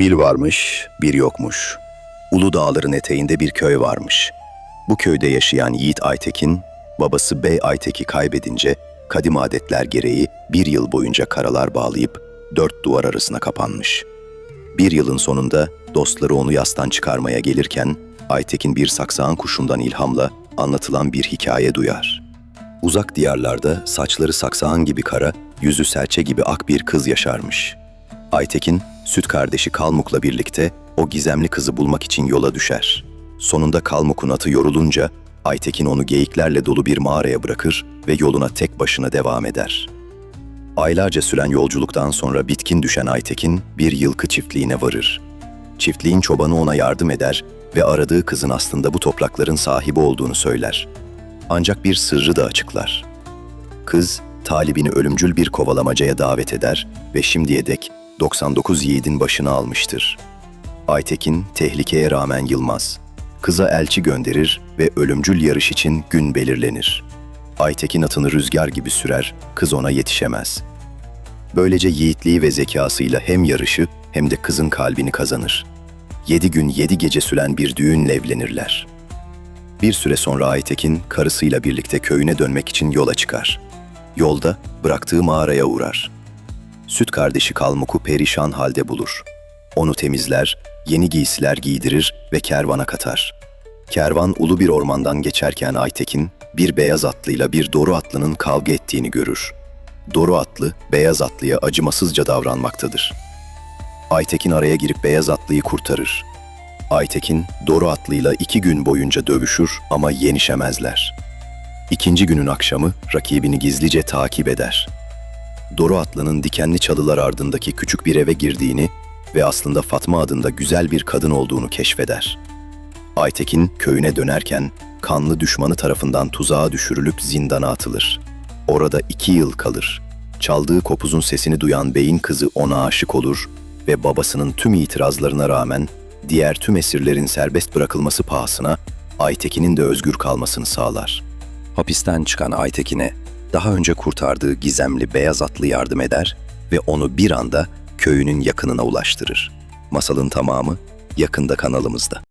Bir varmış, bir yokmuş. Ulu dağların eteğinde bir köy varmış. Bu köyde yaşayan Yiğit Aytekin, babası Bey Aytek'i kaybedince kadim adetler gereği bir yıl boyunca karalar bağlayıp dört duvar arasına kapanmış. Bir yılın sonunda dostları onu yastan çıkarmaya gelirken Aytekin bir saksağın kuşundan ilhamla anlatılan bir hikaye duyar. Uzak diyarlarda saçları saksağın gibi kara, yüzü serçe gibi ak bir kız yaşarmış. Aytekin, süt kardeşi Kalmuk'la birlikte o gizemli kızı bulmak için yola düşer. Sonunda Kalmuk'un atı yorulunca Aytekin onu geyiklerle dolu bir mağaraya bırakır ve yoluna tek başına devam eder. Aylarca süren yolculuktan sonra bitkin düşen Aytekin bir yılkı çiftliğine varır. Çiftliğin çobanı ona yardım eder ve aradığı kızın aslında bu toprakların sahibi olduğunu söyler. Ancak bir sırrı da açıklar. Kız, talibini ölümcül bir kovalamacaya davet eder ve şimdiye dek 99 yiğidin başını almıştır. Aytekin tehlikeye rağmen yılmaz. Kıza elçi gönderir ve ölümcül yarış için gün belirlenir. Aytekin atını rüzgar gibi sürer, kız ona yetişemez. Böylece yiğitliği ve zekasıyla hem yarışı hem de kızın kalbini kazanır. Yedi gün yedi gece süren bir düğünle evlenirler. Bir süre sonra Aytekin karısıyla birlikte köyüne dönmek için yola çıkar. Yolda bıraktığı mağaraya uğrar. Süt kardeşi Kalmuk'u perişan halde bulur. Onu temizler, yeni giysiler giydirir ve kervana katar. Kervan ulu bir ormandan geçerken Aytekin, bir beyaz atlıyla bir doru atlının kavga ettiğini görür. Doru atlı, beyaz atlıya acımasızca davranmaktadır. Aytekin araya girip beyaz atlıyı kurtarır. Aytekin, Doru atlıyla iki gün boyunca dövüşür ama yenişemezler. İkinci günün akşamı rakibini gizlice takip eder. Doru atlının dikenli çalılar ardındaki küçük bir eve girdiğini ve aslında Fatma adında güzel bir kadın olduğunu keşfeder. Aytekin köyüne dönerken kanlı düşmanı tarafından tuzağa düşürülüp zindana atılır. Orada iki yıl kalır. Çaldığı kopuzun sesini duyan beyin kızı ona aşık olur ve babasının tüm itirazlarına rağmen diğer tüm esirlerin serbest bırakılması pahasına Aytekin'in de özgür kalmasını sağlar. Hapisten çıkan Aytekin'e daha önce kurtardığı gizemli beyaz atlı yardım eder ve onu bir anda köyünün yakınına ulaştırır. Masalın tamamı yakında kanalımızda.